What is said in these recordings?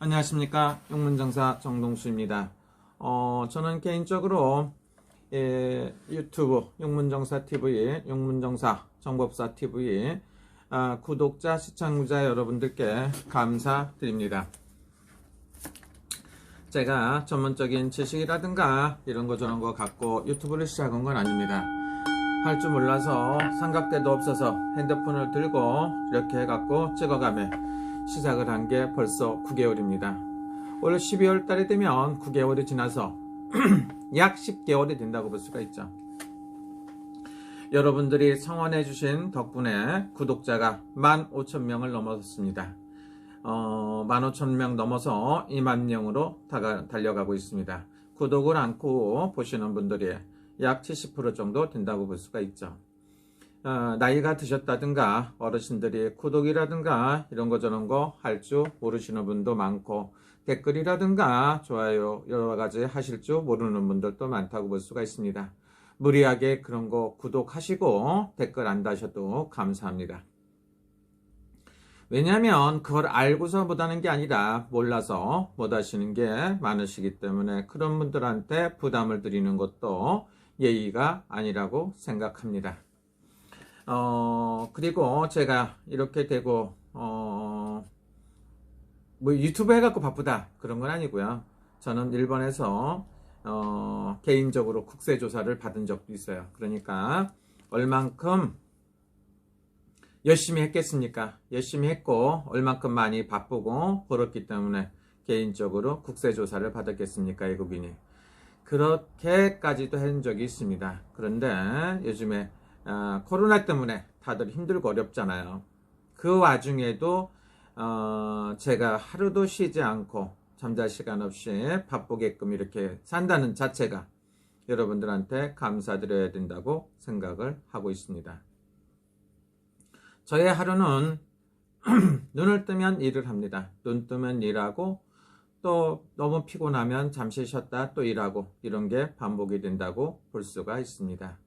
안녕하십니까 용문정사 정동수입니다. 어, 저는 개인적으로 예, 유튜브 용문정사 TV, 용문정사 정법사 TV 아, 구독자 시청자 여러분들께 감사드립니다. 제가 전문적인 지식이라든가 이런 거 저런 거 갖고 유튜브를 시작한 건 아닙니다. 할 줄 몰라서 삼각대도 없어서 핸드폰을 들고 이렇게 해갖고 찍어가며 시작을 한 게 벌써 9개월입니다. 올 12월 달이 되면 9개월이 지나서 약 10개월이 된다고 볼 수가 있죠. 여러분들이 성원해 주신 덕분에 구독자가 15,000명을 넘어섰습니다. 어, 15,000명 넘어서 2만 명으로 다가, 달려가고 있습니다. 구독을 않고 보시는 분들이 약 70% 정도 된다고 볼 수가 있죠. 어, 나이가 드셨다든가 어르신들이 구독이라든가 이런 거 저런 거 할 줄 모르시는 분도 많고 댓글이라든가 좋아요 여러 가지 하실 줄 모르는 분들도 많다고 볼 수가 있습니다. 무리하게 그런 거 구독하시고 댓글 안 다셔도 감사합니다. 왜냐하면 그걸 알고서 못하는 게 아니라 몰라서 못하시는 게 많으시기 때문에 그런 분들한테 부담을 드리는 것도 예의가 아니라고 생각합니다. 어, 그리고 제가 이렇게 되고, 어, 뭐 유튜브 해갖고 바쁘다. 그런 건 아니고요. 저는 일본에서, 어, 개인적으로 국세조사를 받은 적도 있어요. 그러니까, 얼만큼 열심히 했겠습니까? 열심히 했고, 얼만큼 많이 바쁘고, 벌었기 때문에 개인적으로 국세조사를 받았겠습니까? 외국인이. 그렇게까지도 한 적이 있습니다. 그런데 요즘에 어, 코로나 때문에 다들 힘들고 어렵잖아요. 그 와중에도 어, 제가 하루도 쉬지 않고 잠잘 시간 없이 바쁘게끔 이렇게 산다는 자체가 여러분들한테 감사드려야 된다고 생각을 하고 있습니다. 저의 하루는 눈을 뜨면 일을 합니다. 눈 뜨면 일하고 또 너무 피곤하면 잠시 쉬었다 또 일하고 이런 게 반복이 된다고 볼 수가 있습니다.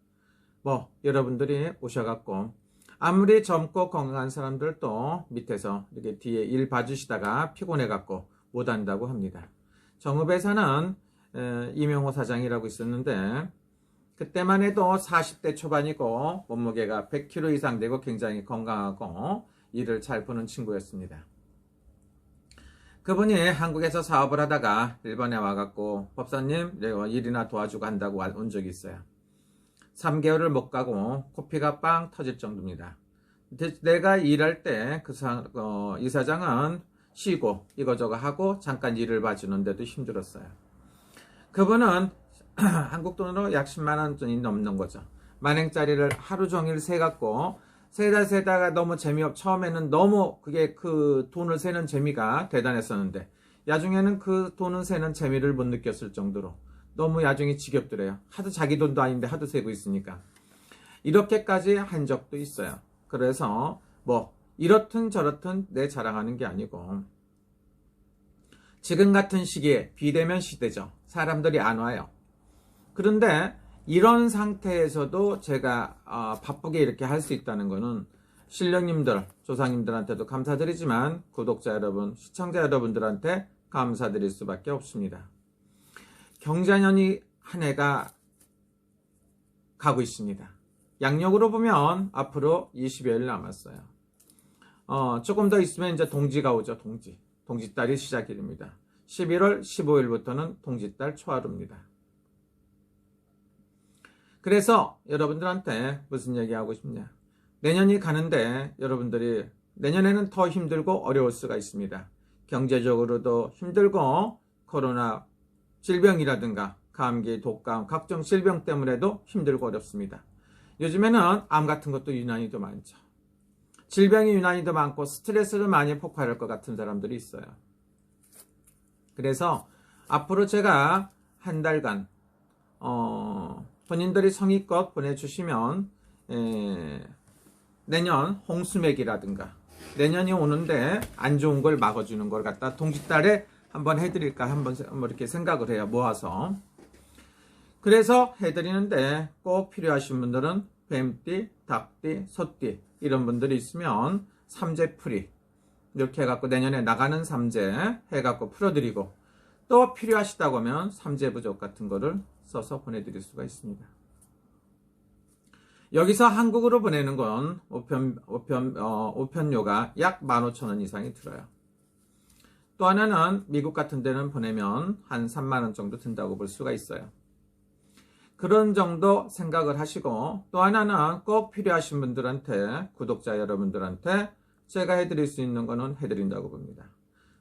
뭐 여러분들이 오셔갖고 아무리 젊고 건강한 사람들도 밑에서 이렇게 뒤에 일 봐주시다가 피곤해갖고 못한다고 합니다. 정읍에서는 이명호 사장이라고 있었는데 그때만 해도 40대 초반이고 몸무게가 100kg 이상 되고 굉장히 건강하고 일을 잘 푸는 친구였습니다. 그분이 한국에서 사업을 하다가 일본에 와갖고 법사님 일이나 도와주고 한다고 온 적이 있어요. 3개월을 못 가고 코피가 빵 터질 정도입니다. 내가 일할 때 그 어, 이사장은 쉬고 이거저거 하고 잠깐 일을 봐주는데도 힘들었어요. 그분은 한국 돈으로 약 10만 원이 넘는 거죠. 만행짜리를 하루 종일 세 갖고 세다 세다가 너무 재미없 처음에는 너무 그게 그 돈을 세는 재미가 대단했었는데 야중에는 그 돈을 세는 재미를 못 느꼈을 정도로 너무 야중이 지겹더래요. 하도 자기 돈도 아닌데 하도 세고 있으니까. 이렇게까지 한 적도 있어요. 그래서 뭐 이렇든 저렇든 내 자랑하는 게 아니고 지금 같은 시기에 비대면 시대죠. 사람들이 안 와요. 그런데 이런 상태에서도 제가 어, 바쁘게 이렇게 할 수 있다는 거는 신령님들, 조상님들한테도 감사드리지만 구독자 여러분, 시청자 여러분들한테 감사드릴 수밖에 없습니다. 경자년이 한 해가 가고 있습니다. 양력으로 보면 앞으로 20여일 남았어요. 어, 조금 더 있으면 이제 동지가 오죠, 동지. 동지달이 시작이 됩니다. 11월 15일부터는 동지달 초하루입니다. 그래서 여러분들한테 무슨 얘기 하고 싶냐. 내년이 가는데 여러분들이 내년에는 더 힘들고 어려울 수가 있습니다. 경제적으로도 힘들고 코로나 질병이라든가 감기, 독감, 각종 질병 때문에도 힘들고 어렵습니다. 요즘에는 암 같은 것도 유난히 더 많죠. 질병이 유난히 더 많고 스트레스를 많이 폭발할 것 같은 사람들이 있어요. 그래서 앞으로 제가 한 달간 어, 본인들이 성의껏 보내주시면 에, 내년 홍수맥이라든가 내년이 오는데 안 좋은 걸 막아주는 걸 갖다 동짓달에 한번 해드릴까 한번 뭐 이렇게 생각을 해요 모아서 그래서 해드리는데 꼭 필요하신 분들은 뱀띠, 닭띠, 소띠 이런 분들이 있으면 삼재풀이 이렇게 해갖고 내년에 나가는 삼재 해갖고 풀어드리고 또 필요하시다고 하면 삼재 부족 같은 거를 써서 보내드릴 수가 있습니다. 여기서 한국으로 보내는 건 우편, 우편, 어, 우편료가 약 15,000원 이상이 들어요. 또 하나는 미국 같은 데는 보내면 한 3만원 정도 든다고 볼 수가 있어요. 그런 정도 생각을 하시고 또 하나는 꼭 필요하신 분들한테 구독자 여러분들한테 제가 해드릴 수 있는 거는 해드린다고 봅니다.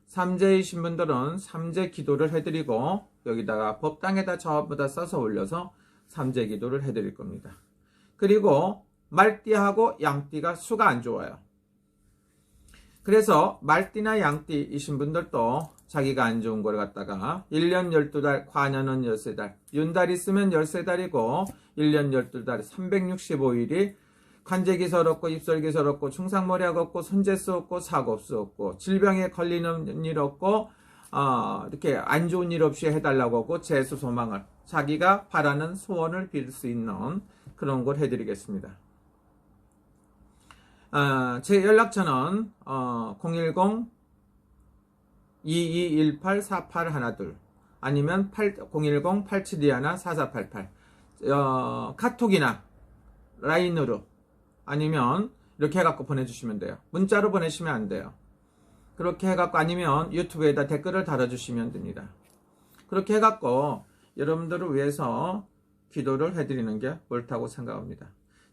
삼재이신 분들은 삼재 기도를 해드리고 여기다가 법당에다 전부 다 써서 올려서 삼재 기도를 해드릴 겁니다. 그리고 말띠하고 양띠가 수가 안 좋아요. 그래서 말띠나 양띠이신 분들도 자기가 안 좋은 걸 갖다가 1년 12달, 과년은 13달, 윤달 있으면 13달이고 1년 12달 365일이 관제기 서럽고 입설기 서럽고 충상머리약 없고 손재수 없고 사고 없수 없고 질병에 걸리는 일 없고 어, 이렇게 안 좋은 일 없이 해달라고 하고 재수 소망을 자기가 바라는 소원을 빌 수 있는 그런 걸 해드리겠습니다. 아, 제 연락처는 어, 010 2218-4812 아니면 8, 010-8721-4488 어, 카톡이나 라인으로 아니면 이렇게 해갖고 보내주시면 돼요. 문자로 보내시면 안 돼요. 그렇게 해갖고 아니면 유튜브에다 댓글을 달아주시면 됩니다. 그렇게 해갖고 여러분들을 위해서 기도를 해드리는 게 옳다고 생각합니다.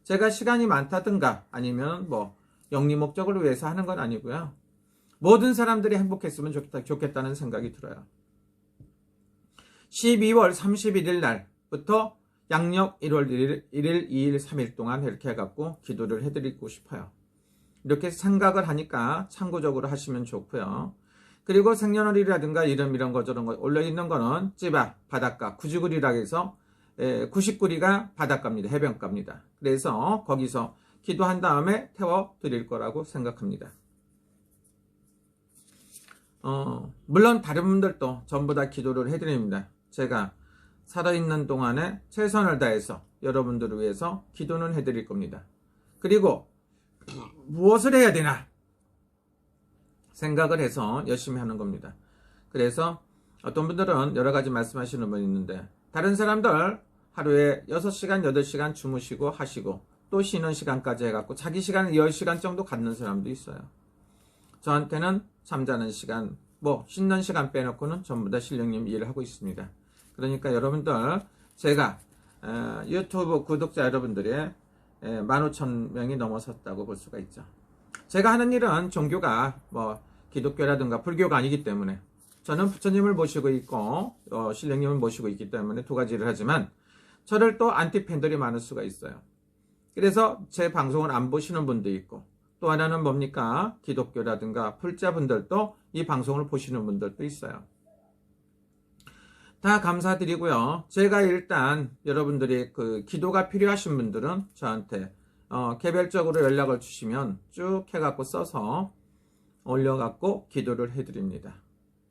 제가 시간이 많다든가 아니면 뭐 영리 목적을 위해서 하는 건 아니고요. 모든 사람들이 행복했으면 좋겠다, 좋겠다 는 생각이 들어요. 12월 31일 날부터 양력 1월 1일, 1일, 2일, 3일 동안 이렇게 해갖고 기도를 해드리고 싶어요. 이렇게 생각을 하니까 참고적으로 하시면 좋고요. 그리고 생년월일이라든가 이름 이런 거 저런 거 올려 있는 거는 찌바, 바닷가, 구지구리라 해서 90구리가 바닷가입니다. 해변가입니다. 그래서 거기서 기도한 다음에 태워 드릴 거라고 생각합니다. 어, 물론 다른 분들도 전부 다 기도를 해드립니다. 제가 살아있는 동안에 최선을 다해서 여러분들을 위해서 기도는 해드릴 겁니다. 그리고 무엇을 해야 되나 생각을 해서 열심히 하는 겁니다. 그래서 어떤 분들은 여러 가지 말씀하시는 분 있는데 다른 사람들 하루에 6시간, 8시간 주무시고 하시고 또 쉬는 시간까지 해갖고 자기 시간 10시간 정도 갖는 사람도 있어요. 저한테는 잠자는 시간, 뭐 씻는 시간 빼놓고는 전부 다 실령님 일을 하고 있습니다. 그러니까 여러분들 제가 어, 유튜브 구독자 여러분들의 15,000명이 넘어섰다고 볼 수가 있죠. 제가 하는 일은 종교가 뭐 기독교라든가 불교가 아니기 때문에 저는 부처님을 모시고 있고 어, 신령님을 모시고 있기 때문에 두 가지를 하지만 저를 또 안티 팬들이 많을 수가 있어요. 그래서 제 방송을 안 보시는 분도 있고 또 하나는 뭡니까? 기독교라든가 풀자분들도 이 방송을 보시는 분들도 있어요. 다 감사드리고요. 제가 일단 여러분들이 그 기도가 필요하신 분들은 저한테 어, 개별적으로 연락을 주시면 쭉 해갖고 써서 올려갖고 기도를 해드립니다.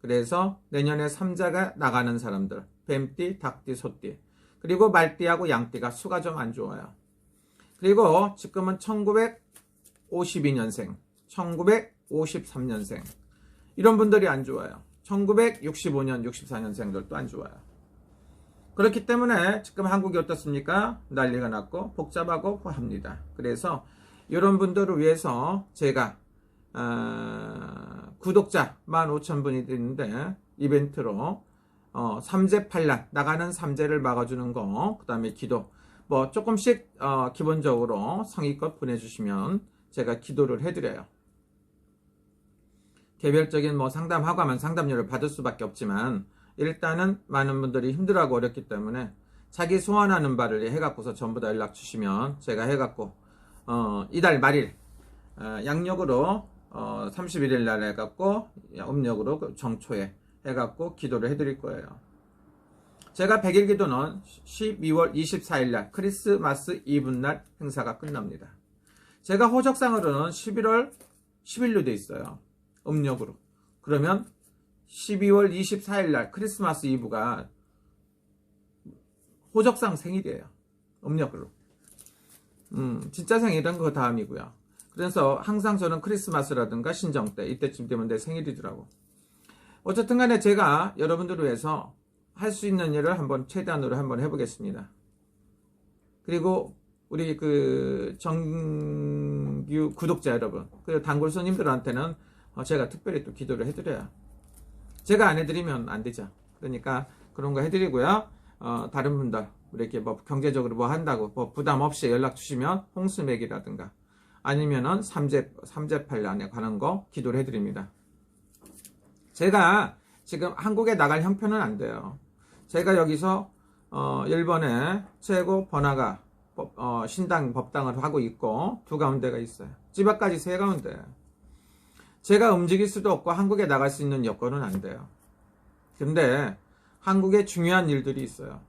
그래서 내년에 삼자가 나가는 사람들, 뱀띠, 닭띠, 소띠, 그리고 말띠하고 양띠가 수가 좀 안 좋아요. 그리고 지금은 1952년생, 1953년생 이런 분들이 안 좋아요. 1965년, 64년생들도 안 좋아요. 그렇기 때문에 지금 한국이 어떻습니까? 난리가 났고 복잡하고 합니다. 그래서 이런 분들을 위해서 제가 어, 구독자 15,000분이 있는데 이벤트로 어, 삼재팔란 나가는 삼재를 막아주는 거, 그 다음에 기도 뭐 조금씩 어, 기본적으로 성의껏 보내주시면 제가 기도를 해드려요. 개별적인 뭐 상담하고 하면 상담료를 받을 수밖에 없지만 일단은 많은 분들이 힘들어하고 어렵기 때문에 자기 소원하는 바를 해갖고서 전부 다 연락 주시면 제가 해갖고 어, 이달 말일 어, 양력으로 어, 31일 날 해갖고 음력으로 그 정초에 해갖고 기도를 해드릴 거예요. 제가 100일 기도는 12월 24일 날 크리스마스 이브 날 행사가 끝납니다. 제가 호적상으로는 11월 10일로 돼 있어요. 음력으로. 그러면 12월 24일 날 크리스마스 이브가 호적상 생일이에요. 음력으로. 음, 진짜 생일은 그 다음이고요. 그래서 항상 저는 크리스마스라든가 신정 때 이때쯤 되면 내 생일이더라고. 어쨌든 간에 제가 여러분들을 위해서 할 수 있는 일을 한번 최대한으로 한번 해보겠습니다. 그리고 우리 그 정규 구독자 여러분, 그리고 단골 손님들한테는 어, 제가 특별히 또 기도를 해드려요. 제가 안 해드리면 안 되죠. 그러니까 그런 거 해드리고요. 어, 다른 분들 이렇게 뭐 경제적으로 뭐 한다고 뭐 부담 없이 연락 주시면 홍수맥이라든가 아니면은 삼재 삼재팔란에 관한 거 기도를 해드립니다. 제가 지금 한국에 나갈 형편은 안 돼요. 제가 여기서 어, 일본의 최고 번화가 법- 어, 신당 법당을 하고 있고 두 가운데가 있어요. 집 앞까지 세 가운데. 제가 움직일 수도 없고 한국에 나갈 수 있는 여건은 안 돼요. 근데 한국에 중요한 일들이 있어요.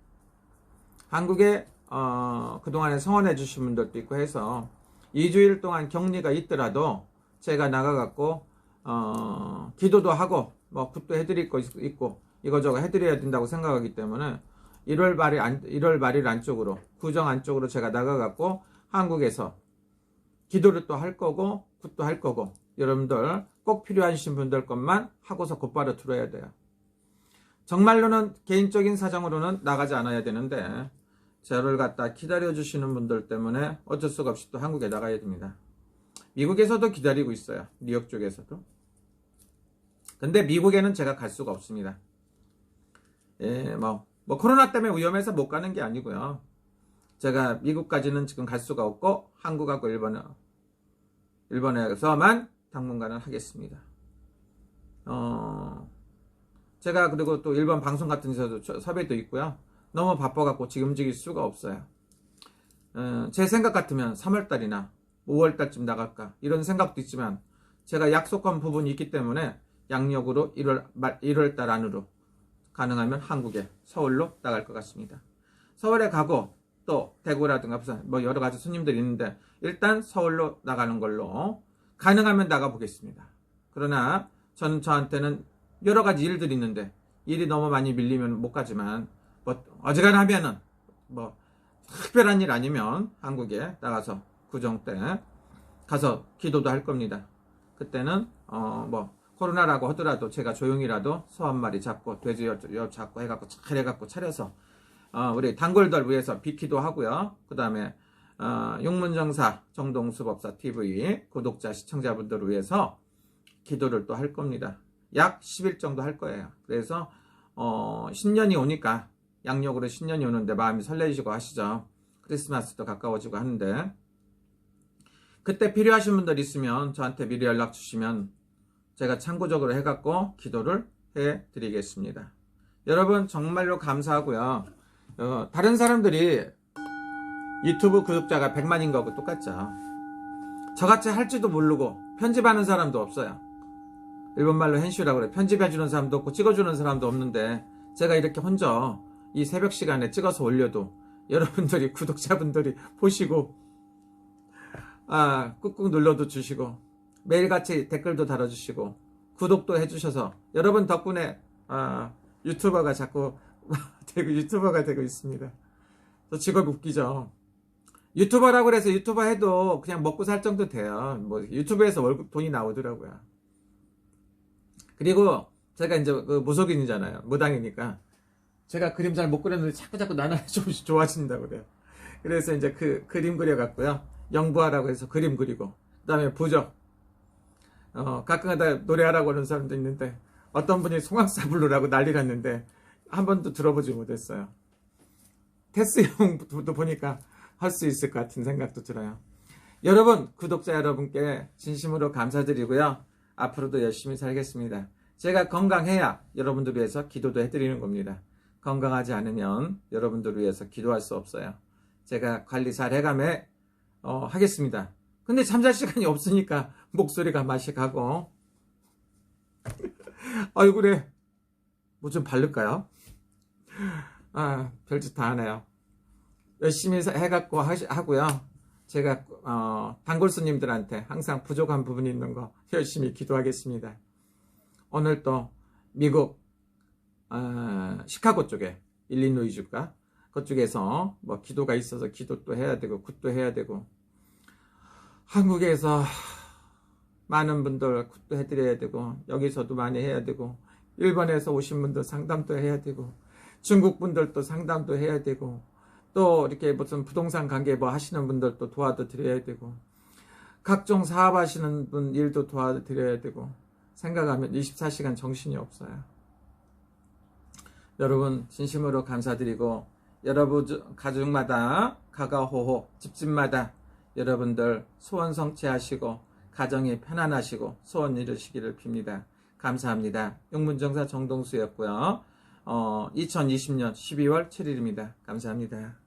한국에 어, 그동안에 성원해 주신 분들도 있고 해서 2주일 동안 격리가 있더라도 제가 나가갖고 어, 기도도 하고 뭐 굿도 해드릴 거 있- 있고 이거저거 해드려야 된다고 생각하기 때문에 1월 말일 안 1월 말일 안쪽으로 구정 안쪽으로 제가 나가갖고 한국에서 기도를 또 할 거고 굿도 할 거고 여러분들 꼭 필요하신 분들 것만 하고서 곧바로 들어야 돼요. 정말로는 개인적인 사정으로는 나가지 않아야 되는데 저를 갖다 기다려 주시는 분들 때문에 어쩔 수가 없이 또 한국에 나가야 됩니다. 미국에서도 기다리고 있어요. 뉴욕 쪽에서도. 근데 미국에는 제가 갈 수가 없습니다. 예, 뭐, 뭐 코로나 때문에 위험해서 못 가는 게 아니고요. 제가 미국까지는 지금 갈 수가 없고 한국하고 일본에 일본에서만 당분간은 하겠습니다. 어, 제가 그리고 또 일본 방송 같은 데서도 저- 섭외도 있고요. 너무 바빠갖고 지금 움직일 수가 없어요. 어, 제 생각 같으면 3월달이나 5월달쯤 나갈까 이런 생각도 있지만 제가 약속한 부분이 있기 때문에 양력으로 1월 말 1월달 안으로 가능하면 한국에 서울로 나갈 것 같습니다. 서울에 가고 또 대구라든가 부산 뭐 여러 가지 손님들이 있는데 일단 서울로 나가는 걸로 가능하면 나가 보겠습니다. 그러나 저는 저한테는 여러 가지 일들이 있는데 일이 너무 많이 밀리면 못 가지만 뭐 어지간하면은 뭐 특별한 일 아니면 한국에 나가서 구정 때 가서 기도도 할 겁니다. 그때는 어뭐 코로나라고 하더라도 제가 조용히라도 소 한 마리 잡고 돼지 여, 여 잡고 해갖고 잘 해갖고 차려서 어 우리 단골들 위해서 비키도 하고요. 그 다음에 어 용문정사 정동수 법사 TV 구독자 시청자분들을 위해서 기도를 또 할 겁니다. 약 10일 정도 할 거예요. 그래서 어 신년이 오니까 양력으로 신년이 오는데 마음이 설레시고 하시죠. 크리스마스도 가까워지고 하는데 그때 필요하신 분들 있으면 저한테 미리 연락 주시면 제가 참고적으로 해갖고 기도를 해드리겠습니다. 여러분 정말로 감사하고요. 어, 다른 사람들이 유튜브 구독자가 100만인 거하고 똑같죠. 저같이 할지도 모르고 편집하는 사람도 없어요. 일본말로 헨슈라고 그래. 편집해주는 사람도 없고 찍어주는 사람도 없는데 제가 이렇게 혼자 이 새벽 시간에 찍어서 올려도 여러분들이 구독자분들이 보시고 아 꾹꾹 눌러도 주시고 매일같이 댓글도 달아주시고 구독도 해주셔서 여러분 덕분에 아, 유튜버가 자꾸 되고 유튜버가 되고 있습니다. 저 직업 웃기죠. 유튜버라고 해서 유튜버 해도 그냥 먹고 살 정도 돼요. 뭐 유튜브에서 월급 돈이 나오더라고요. 그리고 제가 이제 그 무속인이잖아요. 무당이니까 제가 그림 잘 못 그렸는데 자꾸 자꾸 나날이 조금씩 좋아진다고 그래요. 그래서 이제 그 그림 그려갖고요. 영부하라고 해서 그림 그리고 그다음에 부적 어, 가끔가다 노래하라고 하는 사람도 있는데 어떤 분이 송악사 부르라고 난리 났는데 한 번도 들어보지 못했어요. 테스 형도 보니까 할 수 있을 것 같은 생각도 들어요. 여러분, 구독자 여러분께 진심으로 감사드리고요. 앞으로도 열심히 살겠습니다. 제가 건강해야 여러분들 위해서 기도도 해드리는 겁니다. 건강하지 않으면 여러분들을 위해서 기도할 수 없어요. 제가 관리 잘 해감에 어, 하겠습니다. 근데 잠잘 시간이 없으니까 목소리가 맛이 가고 얼굴에 뭐 좀 바를까요? 아 별짓 다 하네요. 열심히 해갖고 하시, 하고요. 제가 어, 단골 손님들한테 항상 부족한 부분이 있는 거 열심히 기도하겠습니다. 오늘 또 미국 아, 시카고 쪽에 일리노이주가 그쪽에서 뭐 기도가 있어서 기도 또 해야 되고 굿도 해야 되고 한국에서 많은 분들 굿도 해드려야 되고 여기서도 많이 해야 되고 일본에서 오신 분들 상담도 해야 되고 중국 분들도 상담도 해야 되고 또 이렇게 무슨 부동산 관계 뭐 하시는 분들도 도와도 드려야 되고 각종 사업 하시는 분 일도 도와드려야 되고 생각하면 24시간 정신이 없어요. 여러분 진심으로 감사드리고 여러분 주- 가족마다 가가호호 집집마다 여러분들 소원 성취하시고 가정이 편안하시고 소원 이루시기를 빕니다. 감사합니다. 용문정사 정동수였고요. 어, 2020년 12월 7일입니다. 감사합니다.